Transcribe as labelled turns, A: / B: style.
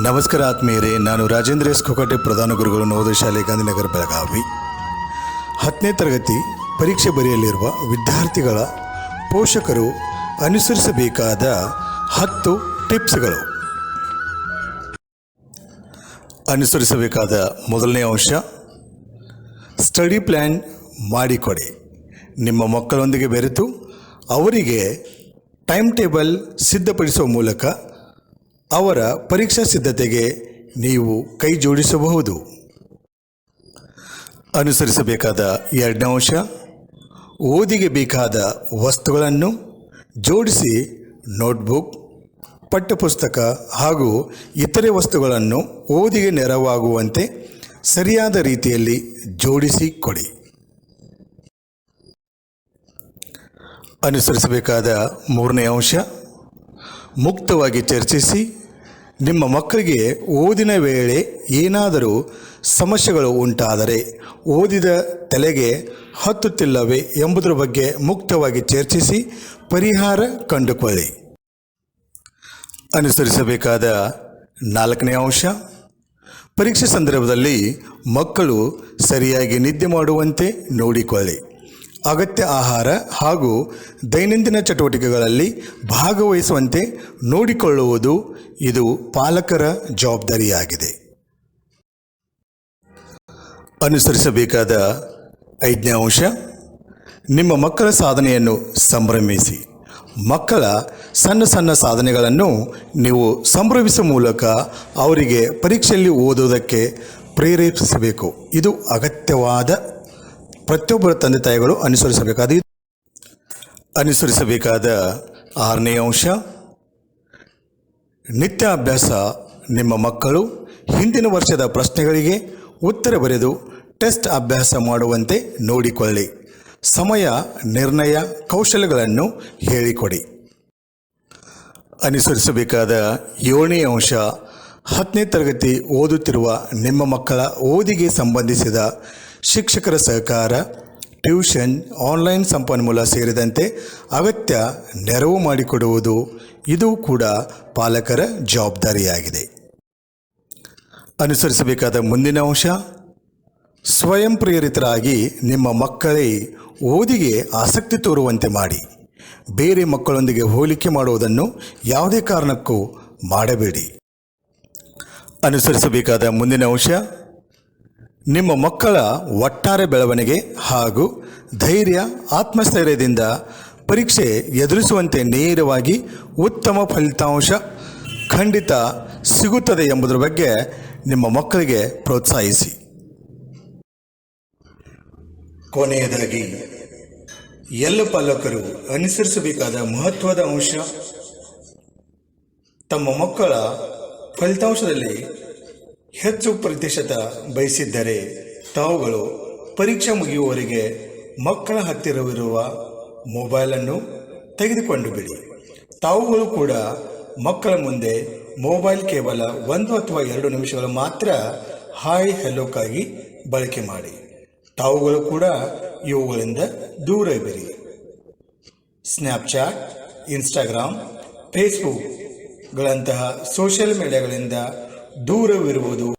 A: ನಮಸ್ಕಾರ ಆತ್ಮೀಯರೇ, ನಾನು ರಾಜೇಂದ್ರ ಎಸ್ ಕೊಕಟೆ ಪ್ರಧಾನ ಗುರುಗಳು ನವೋದಯ ಶಾಲೆ, ಗಾಂಧಿನಗರ, ಬೆಳಗಾವಿ. ಹತ್ತನೇ ತರಗತಿ ಪರೀಕ್ಷೆ ಬರೆಯಲಿರುವ ವಿದ್ಯಾರ್ಥಿಗಳ ಪೋಷಕರು ಅನುಸರಿಸಬೇಕಾದ ಹತ್ತು ಟಿಪ್ಸ್ಗಳು. ಅನುಸರಿಸಬೇಕಾದ ಮೊದಲನೇ ಅಂಶ, ಸ್ಟಡಿ ಪ್ಲ್ಯಾನ್ ಮಾಡಿಕೊಡಿ. ನಿಮ್ಮ ಮಕ್ಕಳೊಂದಿಗೆ ಬೆರೆತು ಅವರಿಗೆ ಟೈಮ್ ಟೇಬಲ್ ಸಿದ್ಧಪಡಿಸುವ ಮೂಲಕ ಅವರ ಪರೀಕ್ಷಾ ಸಿದ್ಧತೆಗೆ ನೀವು ಕೈ ಜೋಡಿಸಬಹುದು. ಅನುಸರಿಸಬೇಕಾದ ಎರಡನೇ ಅಂಶ, ಓದಿಗೆ ಬೇಕಾದ ವಸ್ತುಗಳನ್ನು ಜೋಡಿಸಿ ನೋಟ್ಬುಕ್, ಪಠ್ಯಪುಸ್ತಕ ಹಾಗೂ ಇತರೆ ವಸ್ತುಗಳನ್ನು ಓದಿಗೆ ನೆರವಾಗುವಂತೆ ಸರಿಯಾದ ರೀತಿಯಲ್ಲಿ ಜೋಡಿಸಿ ಕೊಡಿ ಅನುಸರಿಸಬೇಕಾದ ಮೂರನೇ ಅಂಶ, ಮುಕ್ತವಾಗಿ ಚರ್ಚಿಸಿ ನಿಮ್ಮ ಮಕ್ಕಳಿಗೆ ಓದಿನ ವೇಳೆ ಏನಾದರೂ ಸಮಸ್ಯೆಗಳು ಉಂಟಾದರೆ ಓದಿದ ತಲೆಗೆ ಹತ್ತುತ್ತಿಲ್ಲವೇ ಎಂಬುದರ ಬಗ್ಗೆ ಮುಕ್ತವಾಗಿ ಚರ್ಚಿಸಿ ಪರಿಹಾರ ಕಂಡುಕೊಳ್ಳಿ. ಅನುಸರಿಸಬೇಕಾದ ನಾಲ್ಕನೇ ಅಂಶ, ಪರೀಕ್ಷೆ ಸಂದರ್ಭದಲ್ಲಿ ಮಕ್ಕಳು ಸರಿಯಾಗಿ ನಿದ್ದೆ ಮಾಡುವಂತೆ ನೋಡಿಕೊಳ್ಳಿ. ಅಗತ್ಯ ಆಹಾರ ಹಾಗೂ ದೈನಂದಿನ ಚಟುವಟಿಕೆಗಳಲ್ಲಿ ಭಾಗವಹಿಸುವಂತೆ ನೋಡಿಕೊಳ್ಳುವುದು ಇದು ಪಾಲಕರ ಜವಾಬ್ದಾರಿಯಾಗಿದೆ. ಅನುಸರಿಸಬೇಕಾದ ಐಜ್ಞಾಂಶ, ನಿಮ್ಮ ಮಕ್ಕಳ ಸಾಧನೆಯನ್ನು ಸಂಭ್ರಮಿಸಿ. ಮಕ್ಕಳ ಸಣ್ಣ ಸಣ್ಣ ಸಾಧನೆಗಳನ್ನು ನೀವು ಸಂಭ್ರಮಿಸುವ ಮೂಲಕ ಅವರಿಗೆ ಪರೀಕ್ಷೆಯಲ್ಲಿ ಓದುವುದಕ್ಕೆ ಪ್ರೇರೇಪಿಸಬೇಕು. ಇದು ಅಗತ್ಯವಾದ ಪ್ರತಿಯೊಬ್ಬರ ತಂದೆ ತಾಯಿಗಳು ಅನುಸರಿಸಬೇಕಾದ ಅನುಸರಿಸಬೇಕಾದ ಆರನೇ ಅಂಶ ನಿತ್ಯ ಅಭ್ಯಾಸ ನಿಮ್ಮ ಮಕ್ಕಳು ಹಿಂದಿನ ವರ್ಷದ ಪ್ರಶ್ನೆಗಳಿಗೆ ಉತ್ತರ ಬರೆದು ಟೆಸ್ಟ್ ಅಭ್ಯಾಸ ಮಾಡುವಂತೆ ನೋಡಿಕೊಳ್ಳಿ. ಸಮಯ, ನಿರ್ಣಯ ಕೌಶಲ್ಯಗಳನ್ನು ಹೇಳಿಕೊಡಿ. ಅನುಸರಿಸಬೇಕಾದ ಏಳನೇ ಅಂಶ, ಹತ್ತನೇ ತರಗತಿ ಓದುತ್ತಿರುವ ನಿಮ್ಮ ಮಕ್ಕಳ ಓದಿಗೆ ಸಂಬಂಧಿಸಿದ ಶಿಕ್ಷಕರ ಸಹಕಾರ ಟ್ಯೂಷನ್ ಆನ್ಲೈನ್ ಸಂಪನ್ಮೂಲ ಸೇರಿದಂತೆ ಅಗತ್ಯ ನೆರವು ಮಾಡಿಕೊಡುವುದು ಇದು ಕೂಡ ಪಾಲಕರ ಜವಾಬ್ದಾರಿಯಾಗಿದೆ. ಅನುಸರಿಸಬೇಕಾದ ಮುಂದಿನ ಅಂಶ, ಸ್ವಯಂ ಪ್ರೇರಿತರಾಗಿ ನಿಮ್ಮ ಮಕ್ಕಳೇ ಓದಿಗೆ ಆಸಕ್ತಿ ತೋರುವಂತೆ ಮಾಡಿ. ಬೇರೆ ಮಕ್ಕಳೊಂದಿಗೆ ಹೋಲಿಕೆ ಮಾಡುವುದನ್ನು ಯಾವುದೇ ಕಾರಣಕ್ಕೂ ಮಾಡಬೇಡಿ. ಅನುಸರಿಸಬೇಕಾದ ಮುಂದಿನ ಅಂಶ ನಿಮ್ಮ ಮಕ್ಕಳ ಒಟ್ಟಾರೆ ಬೆಳವಣಿಗೆ ಹಾಗೂ ಧೈರ್ಯ, ಆತ್ಮಸ್ಥೈರ್ಯದಿಂದ ಪರೀಕ್ಷೆ ಎದುರಿಸುವಂತೆ ನೇರವಾಗಿ ಉತ್ತಮ ಫಲಿತಾಂಶ ಖಂಡಿತ ಸಿಗುತ್ತದೆ ಎಂಬುದರ ಬಗ್ಗೆ ನಿಮ್ಮ ಮಕ್ಕಳಿಗೆ ಪ್ರೋತ್ಸಾಹಿಸಿ. ಕೊನೆಯದಾಗಿ, ಎಲ್ಲ ಪಾಲಕರು ಅನುಸರಿಸಬೇಕಾದ ಮಹತ್ವದ ಅಂಶ, ತಮ್ಮ ಮಕ್ಕಳ ಫಲಿತಾಂಶದಲ್ಲಿ ಹೆಚ್ಚು ಪ್ರತಿಶತ ಬಯಸಿದ್ದರೆ ತಾವುಗಳು ಪರೀಕ್ಷೆ ಮುಗಿಯುವವರಿಗೆ ಮಕ್ಕಳ ಹತ್ತಿರವಿರುವ ಮೊಬೈಲನ್ನು ತೆಗೆದುಕೊಂಡು ಬಿಡಿ. ತಾವುಗಳು ಕೂಡ ಮಕ್ಕಳ ಮುಂದೆ ಮೊಬೈಲ್ ಕೇವಲ ಒಂದು ಅಥವಾ ಎರಡು ನಿಮಿಷಗಳು ಮಾತ್ರ ಹಾಯ್ ಹೆಲೋಕ್ಕಾಗಿ ಬಳಕೆ ಮಾಡಿ. ತಾವುಗಳು ಕೂಡ ಇವುಗಳಿಂದ ದೂರ ಇರಿ. ಸ್ನ್ಯಾಪ್ಚಾಟ್ ಇನ್ಸ್ಟಾಗ್ರಾಮ್ ಫೇಸ್ಬುಕ್ಗಳಂತಹ ಸೋಷಿಯಲ್ ಮೀಡಿಯಾಗಳಿಂದ ದೂರವಿರುವುದು.